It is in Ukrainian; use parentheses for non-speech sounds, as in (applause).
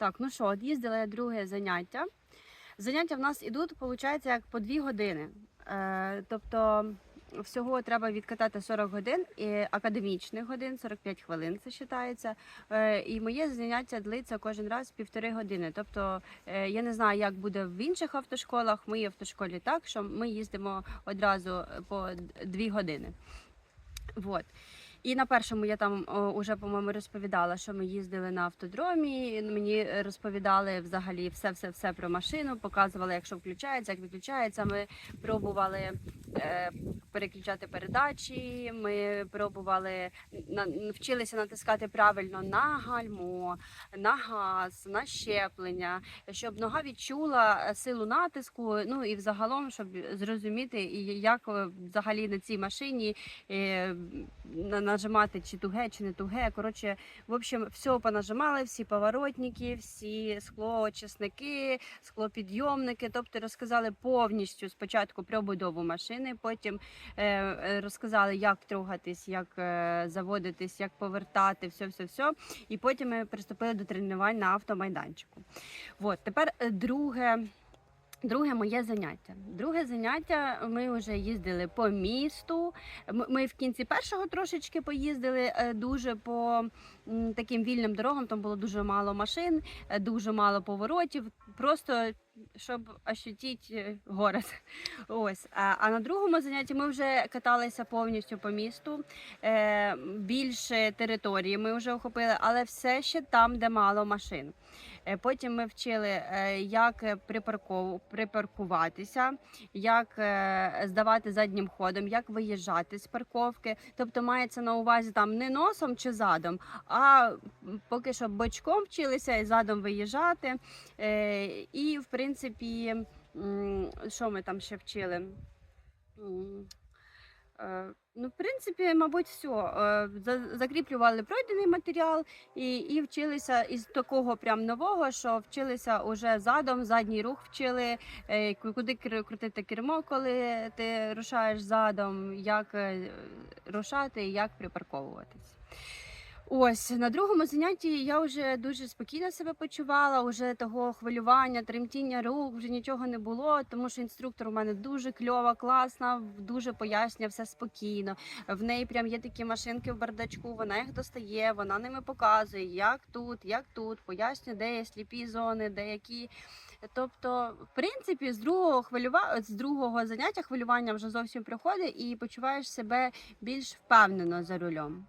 Так, ну що, от їздила я друге заняття. Заняття в нас ідуть, виходить, як по дві години. Е, тобто всього треба відкатати 40 годин, і академічних годин, 45 хвилин це вважається. Е, і моє заняття длиться кожен раз півтори години. Тобто е, я не знаю, як буде в інших автошколах. В моїй автошколі так, що ми їздимо одразу по дві години. Вот. І на першому я там уже, по-моєму, розповідала, що ми їздили на автодромі. Мені розповідали взагалі все-все-все про машину, показували, як що включається, як виключається. Ми пробували е, переключати передачі. Ми пробували на, вчилися натискати правильно на гальмо, на газ, на щеплення, щоб нога відчула е, силу натиску. Ну і взагалом, щоб зрозуміти, як е, взагалі на цій машині на- нажимати чи туге, чи не туге. Коротше, в общем, все понажимали, всі поворотники, всі склоочисники, склопідйомники. Тобто розказали повністю спочатку про будову машини, потім е, е, розказали, як трогатись, як е, заводитись, як повертати, все, все, все. І потім ми приступили до тренувань на автомайданчику. От тепер е, друге. Друге моє заняття. Друге заняття ми вже їздили по місту. Ми в кінці першого трошечки поїздили е, дуже по таким вільним дорогам. Там було дуже мало машин, е, дуже мало поворотів. Просто щоб ощутити город. (laughs) Ось. А, на другому занятті ми вже каталися повністю по місту. Е, більше території ми вже охопили, але все ще там, де мало машин. Е, Потім ми вчили, е, як е, припаркуватися, як е, здавати заднім ходом, як виїжджати з парковки. Тобто мається на увазі там не носом чи задом, а поки що бочком вчилися і задом виїжджати. Е, І в принципі, м, що ми там ще вчили? Е, Ну, в принципі, мабуть, все. Закріплювали пройдений матеріал і, і вчилися із такого прям нового, що вчилися уже задом, задній рух вчили, е, куди крутити кермо, коли ти рушаєш задом, як е, рушати і як припарковуватись. Ось на другому занятті я вже дуже спокійно себе почувала. Уже того хвилювання, тремтіння рук, вже нічого не було, тому що інструктор у мене дуже кльова, класна, дуже пояснює все спокійно. В неї прям є такі машинки в бардачку. Вона їх достає, вона ними показує, як тут, як тут, пояснює, де є сліпі зони, де які. Тобто, в принципі, з другого хвилюва... з другого заняття хвилювання вже зовсім проходить і почуваєш себе більш впевнено за рулем.